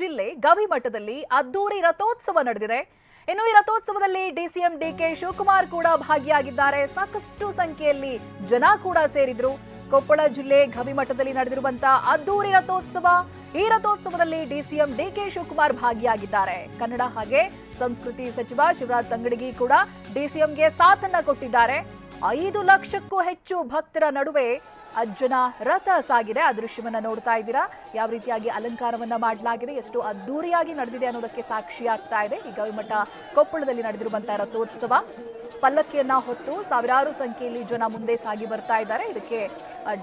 ಜಿಲ್ಲೆ ಗವಿಮಠದಲ್ಲಿ ಅದ್ದೂರಿ ರಥೋತ್ಸವ ನಡೆದಿದೆ. ಇನ್ನು ಈ ರಥೋತ್ಸವದಲ್ಲಿ ಡಿಸಿಎಂ ಡಿಕೆ ಶಿವಕುಮಾರ್ ಕೂಡ ಭಾಗಿಯಾಗಿದ್ದಾರೆ. ಸಾಕಷ್ಟು ಸಂಖ್ಯೆಯಲ್ಲಿ ಜನ ಕೂಡ ಸೇರಿದ್ರು. ಕೊಪ್ಪಳ ಜಿಲ್ಲೆ ಗವಿಮಠದಲ್ಲಿ ನಡೆದಿರುವಂತಹ ಅದ್ದೂರಿ ರಥೋತ್ಸವ, ಈ ರಥೋತ್ಸವದಲ್ಲಿ ಡಿಸಿಎಂ ಡಿಕೆ ಶಿವಕುಮಾರ್ ಭಾಗಿಯಾಗಿದ್ದಾರೆ. ಕನ್ನಡ ಹಾಗೆ ಸಂಸ್ಕೃತಿ ಸಚಿವ ಶಿವರಾಜ್ ತಂಗಡಗಿ ಕೂಡ ಡಿಸಿಎಂಗೆ ಸಾಥನ್ನ ಕೊಟ್ಟಿದ್ದಾರೆ. ಐದು ಲಕ್ಷಕ್ಕೂ ಹೆಚ್ಚು ಭಕ್ತರ ನಡುವೆ ಅಜ್ಜನ ರಥ ಸಾಗಿದೆ. ಆ ದೃಶ್ಯವನ್ನ ನೋಡ್ತಾ ಇದ್ದೀರಾ? ಯಾವ ರೀತಿಯಾಗಿ ಅಲಂಕಾರವನ್ನ ಮಾಡಲಾಗಿದೆ? ಎಷ್ಟು ಅದ್ದೂರಿಯಾಗಿ ನಡೆದಿದೆ ಅನ್ನೋದಕ್ಕೆ ಸಾಕ್ಷಿ ಆಗ್ತಾ ಇದೆ. ಈ ಗವಿಮಠ ಕೊಪ್ಪಳದಲ್ಲಿ ನಡೆದಿರುವಂತಹ ರಥೋತ್ಸವ. ಪಲ್ಲಕ್ಕಿಯನ್ನ ಹೊತ್ತು ಸಾವಿರಾರು ಸಂಖ್ಯೆಯಲ್ಲಿ ಜನ ಮುಂದೆ ಸಾಗಿ ಬರ್ತಾ ಇದ್ದಾರೆ. ಇದಕ್ಕೆ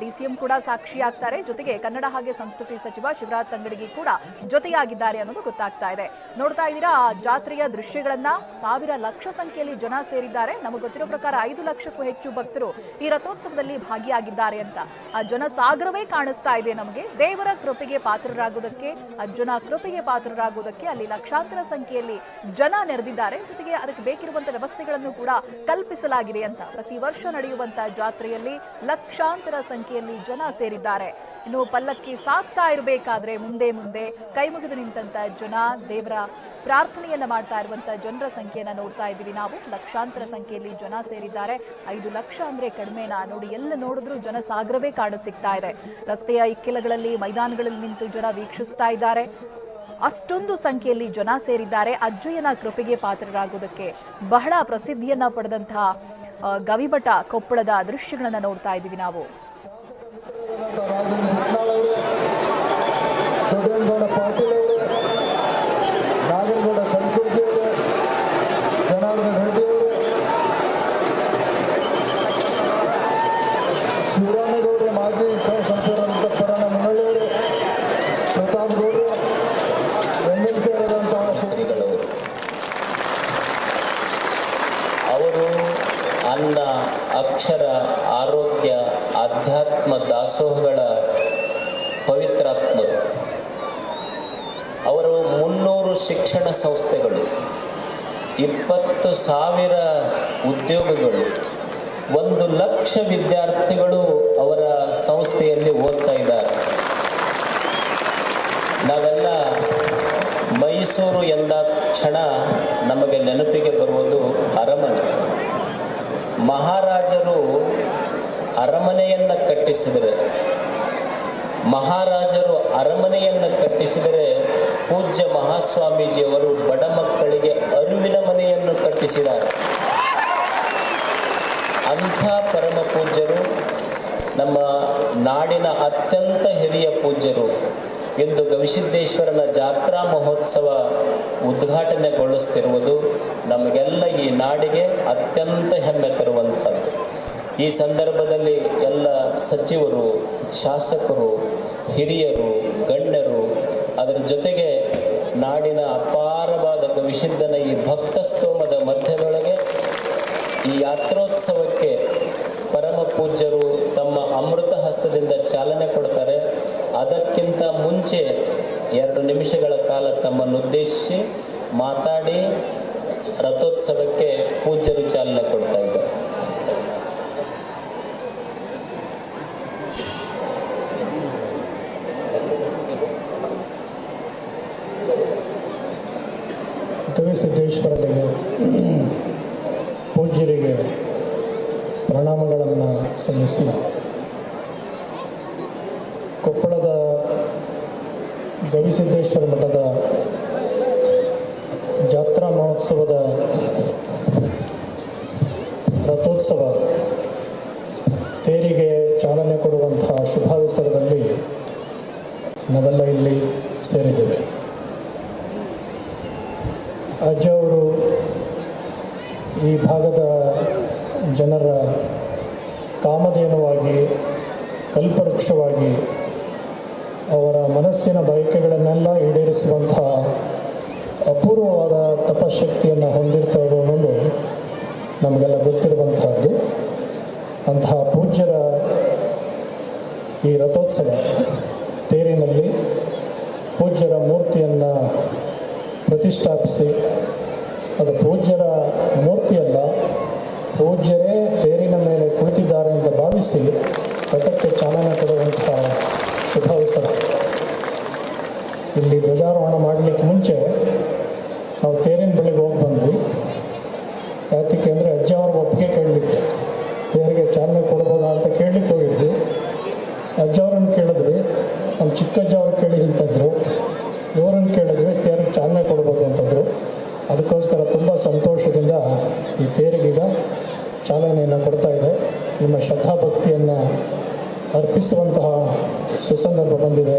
ಡಿಸಿಎಂ ಕೂಡ ಸಾಕ್ಷಿ ಆಗ್ತಾರೆ. ಜೊತೆಗೆ ಕನ್ನಡ ಹಾಗೆ ಸಂಸ್ಕೃತಿ ಸಚಿವ ಶಿವರಾಜ್ ತಂಗಡಗಿ ಕೂಡ ಜೊತೆಯಾಗಿದ್ದಾರೆ ಅನ್ನೋದು ಗೊತ್ತಾಗ್ತಾ ಇದೆ. ನೋಡ್ತಾ ಇದ್ದೀರಾ ಜಾತ್ರೆಯ ದೃಶ್ಯಗಳನ್ನ ಸಾವಿರ ಲಕ್ಷ ಸಂಖ್ಯೆಯಲ್ಲಿ ಜನ ಸೇರಿದ್ದಾರೆ. ನಮಗೆ ಗೊತ್ತಿರೋ ಪ್ರಕಾರ ಐದು ಲಕ್ಷಕ್ಕೂ ಹೆಚ್ಚು ಭಕ್ತರು ಈ ರಥೋತ್ಸವದಲ್ಲಿ ಭಾಗಿಯಾಗಿದ್ದಾರೆ ಅಂತ. ಆ ಜನ ಸಾಗರವೇ ಕಾಣಿಸ್ತಾ ಇದೆ ನಮಗೆ. ದೇವರ ಕೃಪೆಗೆ ಪಾತ್ರರಾಗುವುದಕ್ಕೆ ಅಜ್ಜನ ಕೃಪೆಗೆ ಪಾತ್ರರಾಗುವುದಕ್ಕೆ ಅಲ್ಲಿ ಲಕ್ಷಾಂತರ ಸಂಖ್ಯೆಯಲ್ಲಿ ಜನ ನೆರೆದಿದ್ದಾರೆ. ಜೊತೆಗೆ ಅದಕ್ಕೆ ಬೇಕಿರುವಂತಹ ವ್ಯವಸ್ಥೆಗಳನ್ನು ಕೂಡ ಕಲ್ಪಿಸಲಾಗಿದೆ ಅಂತ. ಪ್ರತಿ ವರ್ಷ ನಡೆಯುವಂತಹ ಜಾತ್ರೆಯಲ್ಲಿ ಲಕ್ಷಾಂತರ ಸಂಖ್ಯೆಯಲ್ಲಿ ಜನ ಸೇರಿದ್ದಾರೆ. ಇನ್ನು ಪಲ್ಲಕ್ಕಿ ಸಾಕ್ತಾ ಇರಬೇಕಾದ್ರೆ ಮುಂದೆ ಮುಂದೆ ಕೈ ಮುಗಿದು ನಿಂತಹ ಜನ ದೇವರ ಪ್ರಾರ್ಥನೆಯನ್ನ ಮಾಡ್ತಾ ಇರುವಂತಹ ಜನರ ಸಂಖ್ಯೆಯನ್ನ ನೋಡ್ತಾ ಇದ್ದೀವಿ ನಾವು. ಲಕ್ಷಾಂತರ ಸಂಖ್ಯೆಯಲ್ಲಿ ಜನ ಸೇರಿದ್ದಾರೆ. ಐದು ಲಕ್ಷ ಅಂದ್ರೆ ಕಡಿಮೆನಾ? ನೋಡಿ, ಎಲ್ಲ ನೋಡಿದ್ರು ಜನ ಸಾಗರವೇ ಇದೆ. ರಸ್ತೆಯ ಇಕ್ಕೆಲಗಳಲ್ಲಿ ಮೈದಾನಗಳಲ್ಲಿ ನಿಂತು ಜನ ವೀಕ್ಷಿಸ್ತಾ ಇದ್ದಾರೆ. ಅಷ್ಟೊಂದು ಸಂಖ್ಯೆಯಲ್ಲಿ ಜನ ಸೇರಿದ್ದಾರೆ. ಅಜ್ಜಯ್ಯನ ಕೃಪೆಗೆ ಪಾತ್ರರಾಗುವುದಕ್ಕೆ ಬಹಳ ಪ್ರಸಿದ್ಧಿಯನ್ನ ಪಡೆದಂತಹ ಗವಿಭಟ ಕೊಪ್ಪಳದ ದೃಶ್ಯಗಳನ್ನು ನೋಡ್ತಾ ಇದ್ದೀವಿ ನಾವು. ಮಾಜಿ ಸರ್ ಸಂಪೂರ್ಣ ನಾಗನಗೌಡ ಪ್ರತಾಪ್ ಅವರು ಸಿ ಅವರು ಅನ್ನ, ಅಕ್ಷರ, ಆರೋಗ್ಯ ಆಧ್ಯಾತ್ಮ ದಾಸೋಹಗಳ ಪವಿತ್ರಾತ್ಮರು. ಅವರು ಮುನ್ನೂರು ಶಿಕ್ಷಣ ಸಂಸ್ಥೆಗಳು, ಇಪ್ಪತ್ತು ಸಾವಿರ ಉದ್ಯೋಗಗಳು, ಒಂದು ಲಕ್ಷ ವಿದ್ಯಾರ್ಥಿಗಳು ಅವರ ಸಂಸ್ಥೆಯಲ್ಲಿ ಓದ್ತಾ ಇದ್ದಾರೆ ನಾವೆಲ್ಲ ಮೈಸೂರು ಎಂದ ಕ್ಷಣ ನಮಗೆ ನೆನಪಿಗೆ ಬರುವುದು ಅರಮನೆ. ಮಹಾರಾಜರು ಅರಮನೆಯನ್ನು ಕಟ್ಟಿಸಿದರೆ, ಮಹಾರಾಜರು ಅರಮನೆಯನ್ನು ಕಟ್ಟಿಸಿದರೆ ಪೂಜ್ಯ ಮಹಾಸ್ವಾಮೀಜಿಯವರು ಬಡ ಮಕ್ಕಳಿಗೆ ಅರಿವಿನ ಮನೆಯನ್ನು ಕಟ್ಟಿಸಿದ್ದಾರೆ. ಅಂಥ ಪರಮ ಪೂಜ್ಯರು ನಮ್ಮ ನಾಡಿನ ಅತ್ಯಂತ ಹಿರಿಯ ಪೂಜ್ಯರು. ಇಂದು ಗವಿಸಿದ್ದೇಶ್ವರನ ಜಾತ್ರಾ ಮಹೋತ್ಸವ ಉದ್ಘಾಟನೆಗೊಳಿಸ್ತಿರುವುದು ನಮಗೆಲ್ಲ ಈ ನಾಡಿಗೆ ಅತ್ಯಂತ ಹೆಮ್ಮೆ ತರುವಂಥದ್ದು. ಈ ಸಂದರ್ಭದಲ್ಲಿ ಎಲ್ಲ ಸಚಿವರು, ಶಾಸಕರು, ಹಿರಿಯರು, ಗಣ್ಯರು, ಅದರ ಜೊತೆಗೆ ನಾಡಿನ ಅಪಾರವಾದ ಗವಿಸಿದ್ದನ ಈ ಭಕ್ತ ಸ್ತೋಮದ ಮಧ್ಯದೊಳಗೆ ಈ ಯಾತ್ರೋತ್ಸವಕ್ಕೆ ಪರಮ ಪೂಜ್ಯರು ತಮ್ಮ ಅಮೃತ ಹಸ್ತದಿಂದ ಚಾಲನೆ ಕೊಡ್ತಾರೆ. ಅದಕ್ಕಿಂತ ಮುಂಚೆ ಎರಡು ನಿಮಿಷಗಳ ಕಾಲ ತಮ್ಮನ್ನು ಉದ್ದೇಶಿಸಿ ಮಾತಾಡಿ ರಥೋತ್ಸವಕ್ಕೆ ಪೂಜ್ಯರು ಚಾಲನೆ ಕೊಡ್ತಾ ಇದ್ದಾರೆ. ಸಿದ್ದೇಶ್ವರ ಪೂಜ್ಯರಿಗೆ ಪ್ರಣಾಮಗಳನ್ನು ಸಲ್ಲಿಸಿ ಕೊಪ್ಪಳದ ಗವಿಸಿದ್ದೇಶ್ವರ ಮಠದ ಜಾತ್ರಾ ಮಹೋತ್ಸವದ ರಥೋತ್ಸವ ತೇರಿಗೆ ಚಾಲನೆ ಕೊಡುವಂತಹ ಶುಭಾವಸರದಲ್ಲಿ ನಾವೆಲ್ಲ ಇಲ್ಲಿ ಸೇರಿದ್ದೇವೆ. ಅಜ್ಜ ಅವರು ಈ ಭಾಗದ ಜನರ ಕಾಮಧೇನುವಾಗಿ, ಕಲ್ಪವೃಕ್ಷವಾಗಿ ಅವರ ಮನಸ್ಸಿನ ಬಯಕೆಗಳನ್ನೆಲ್ಲ ಈಡೇರಿಸುವಂತಹ ಅಪೂರ್ವವಾದ ತಪಶಕ್ತಿಯನ್ನು ಹೊಂದಿರ್ತವರು ಅನ್ನೋದು ನಮಗೆಲ್ಲ ಗೊತ್ತಿರುವಂತಹದ್ದು. ಅಂತಹ ಪೂಜ್ಯರ ಈ ರಥೋತ್ಸವ ತೇರಿನಲ್ಲಿ ಪೂಜ್ಯರ ಮೂರ್ತಿಯನ್ನು ಪ್ರತಿಷ್ಠಾಪಿಸಿ, ಅದು ಪೂಜ್ಯರ ಮೂರ್ತಿಯಲ್ಲ, ಪೂಜ್ಯರೇ ತೇರಿನ ಮೇಲೆ ಕುಳಿತಿದ್ದಾರೆ ಅಂತ ಭಾವಿಸಿ, ರಥಕ್ಕೆ ಚಾಲನೆ ಕೊಡುವಂತಹ ಶುಭಾವಸರ ಇಲ್ಲಿ ಧ್ವಜಾರೋಹಣ ಮಾಡಲಿಕ್ಕೆ ಮುಂಚೆ ನಾವು ತೇರಿನ ಬಳಿಗೆ ಹೋಗಿ ಬಂದ್ವಿ. ಯಾತಕ್ಕೆ ಅಂದರೆ ಅಜ್ಜ ಒಪ್ಪಿಗೆ ಕೇಳಲಿಕ್ಕೆ. ತೇರಿಗೆ ಚಾಲನೆ ಕೊಡ್ಬೋದಾ ಅಂತ ಕೇಳಲಿಕ್ಕೆ ಹೋಗಿದ್ವಿ. ಅಜ್ಜ ಅವ್ರನ್ನ ಕೇಳಿದ್ವಿ. ನಮ್ಮ ಚಿಕ್ಕಜ್ಜ ಅವ್ರು ಕೇಳಿ ಅಂತಂದರು ಇವರನ್ನು ಕೇಳಿದ್ವಿ, ತೇರಿಗೆ ಚಾಲನೆ ಕೊಡ್ಬೋದು ಅಂತಂದರು. ಅದಕ್ಕೋಸ್ಕರ ತುಂಬ ಸಂತೋಷದಿಂದ ಈ ತೇರಿಗೀಗ ಚಾಲನೆಯನ್ನು ಕೊಡ್ತಾ ಇದೆ. ನಿಮ್ಮ ಶ್ರದ್ಧಾಭಕ್ತಿಯನ್ನು ಅರ್ಪಿಸುವಂತಹ ಸುಸಂದರ್ಭ ಬಂದಿದೆ.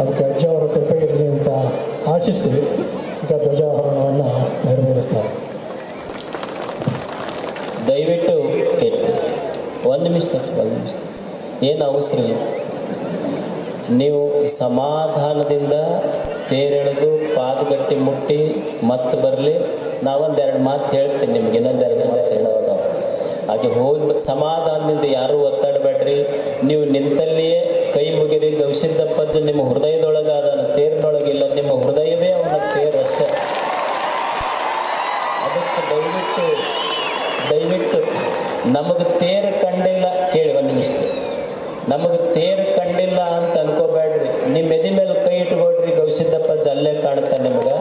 ಅದಕ್ಕೆ ಅಜ್ಜ ಅವರ ಕೃಪೆ ಇರಲಿ ಅಂತ ಆಶಿಸಿ ಈಗ ಧ್ವಜಾರೋಹಣವನ್ನು ನೆರವೇರಿಸ್ತಾರೆ ದಯವಿಟ್ಟು ಕೇಳಿ. ಒಂದು ನಿಮಿಷ ಒಂದು ನಿಮಿಷ. ಏನು ಅವಸರ ಇಲ್ಲ. ನೀವು ಸಮಾಧಾನದಿಂದ ತೇರೆಳೆದು ಪಾದಗಟ್ಟಿ ಮುಟ್ಟಿ ಮತ್ತೆ ಬರಲಿ. ನಾವೊಂದೆರಡು ಮಾತು ಹೇಳ್ತೀನಿ ನಿಮ್ಗೆ ಇನ್ನೊಂದೆರಡು ಮಾತು ಹೇಳೋದು ಹಾಗೆ ಹೋಗಿ ಸಮಾಧಾನದಿಂದ ಯಾರೂ ಒತ್ತಾಡಬೇಡ್ರಿ. ನೀವು ನಿಂತಲ್ಲಿಯೇ ಕೈ ಮುಗಿರಿ. ಗವಿಸಿದ್ದಪ್ಪಜ್ಜ ನಿಮ್ಮ ಹೃದಯದೊಳಗೆ ಅದನ್ನ ತೇರಿನೊಳಗಿಲ್ಲ. ನಿಮ್ಮ ಹೃದಯವೇ ಅವನ ತೇರು ಅಷ್ಟೇ. ಅದಕ್ಕೆ ದಯವಿಟ್ಟು ದಯವಿಟ್ಟು ನಮಗೆ ತೇರು ಕಂಡಿಲ್ಲ. ಕೇಳಿ ಒಂದು ನಿಮಿಷ. ನಮಗೆ ತೇರು ಕಂಡಿಲ್ಲ ಅಂತ ಅನ್ಕೋಬೇಡ್ರಿ. ನಿಮ್ಮ ಎದೆ ಮೇಲೆ ಕೈ ಇಟ್ಕೊಡ್ರಿ ಗವಿಸಿದ್ದಪ್ಪ ಅಲ್ಲೇ ಕಾಣುತ್ತೆ ನಿಮ್ಗೆ.